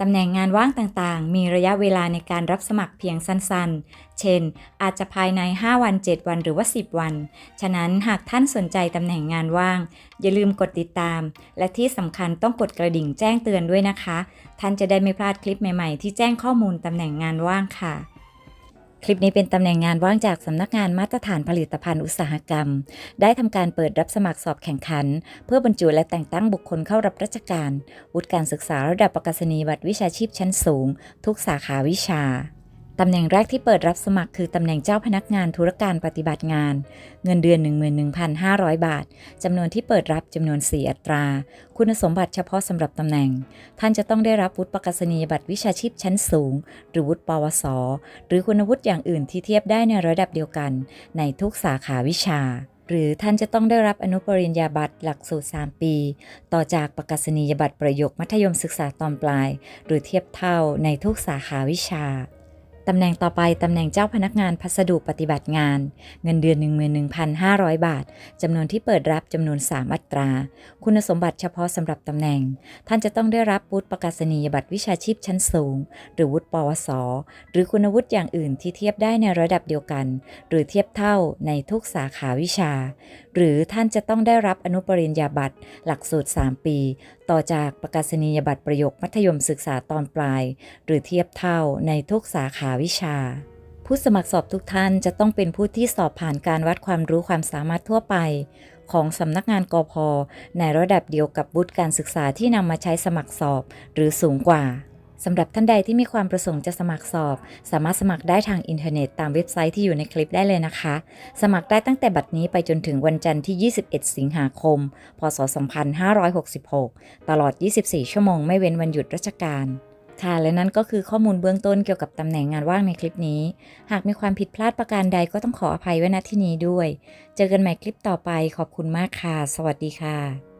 ตำแหน่งงานว่างต่างๆ มีระยะเวลาในการรับสมัครเพียงสั้นๆ เช่น อาจจะภายใน 5 วัน 7 วันหรือว่า 10 วัน ฉะนั้นหากท่านสนใจตำแหน่งงานว่าง อย่าลืมกดติดตาม และที่สำคัญต้องกดกระดิ่งแจ้งเตือนด้วยนะคะ ท่านจะได้ไม่พลาดคลิปใหม่ๆ ที่แจ้งข้อมูลตำแหน่งงานว่างค่ะ คลิปนี้เป็นตำแหน่งงานว่างจากสำนักงานมาตรฐานผลิตภัณฑ์อุตสาหกรรม ได้ทำการเปิดรับสมัครสอบแข่งขัน เพื่อบรรจุและแต่งตั้งบุคคลเข้ารับราชการวุฒิการศึกษาระดับประกาศนียบัตรวิชาชีพชั้นสูง ทุกสาขาวิชา ตำแหน่งแรกที่เปิดรับสมัครคือตำแหน่งเจ้าพนักงานธุรการปฏิบัติงาน เงินเดือน 11,500 บาท จำนวนที่เปิดรับจำนวน 4 อัตรา คุณสมบัติเฉพาะสำหรับตำแหน่ง ท่านจะต้องได้รับวุฒิประกาศนียบัตรวิชาชีพชั้นสูง หรือวุฒิปวส หรือคุณวุฒิอย่างอื่นที่เทียบได้ในระดับเดียวกัน ในทุกสาขาวิชาหรือท่านจะต้องได้รับอนุปริญญาบัตรหลักสูตร 3 ปี ต่อจากประกาศนียบัตรประโยคมัธยมศึกษาตอนปลาย หรือเทียบเท่าในทุกสาขาวิชา ตำแหน่งต่อไป ตำแหน่งเจ้าพนักงานพัสดุปฏิบัติงาน เงินเดือน 11,500 บาท จำนวนที่เปิดรับจำนวน 3 อัตรา คุณสมบัติเฉพาะสำหรับตำแหน่ง ท่านจะต้องได้รับวุฒิประกาศนียบัตรวิชาชีพชั้นสูง หรือวุฒิปวส หรือคุณวุฒิอย่างอื่นที่เทียบได้ในระดับเดียวกัน หรือเทียบเท่าในทุกสาขาวิชา หรือท่านจะต้องได้รับอนุปริญญาบัตรหลักสูตร 3 ปี ต่อจากประกาศนียบัตรประโยคมัธยมศึกษาตอนปลาย หรือเทียบเท่าในทุกสาขาวิชา ผู้สมัครสอบทุกท่านจะต้องเป็นผู้ที่สอบผ่านการวัดความรู้ความสามารถทั่วไป ของสำนักงานกพในระดับเดียวกับวุฒิการศึกษาที่นำมาใช้สมัครสอบ หรือสูงกว่า สำหรับท่านใดที่มีความประสงค์จะสมัครสอบ สามารถสมัครได้ทางอินเทอร์เน็ตตามเว็บไซต์ที่อยู่ในคลิปได้เลยนะคะ สมัครได้ตั้งแต่บัดนี้ไปจนถึงวันจันทร์ที่ 21 สิงหาคม พศ 2566 ตลอด 24 ชั่วโมงไม่เว้นวันหยุดราชการค่ะและนั่นก็คือข้อมูลเบื้องต้นเกี่ยวกับตำแหน่งงานว่างในคลิปนี้ หากมีความผิดพลาดประการใดก็ต้องขออภัยไว้ณที่นี้ด้วย เจอกันใหม่คลิปต่อไปขอบคุณมากค่ะ สวัสดีค่ะ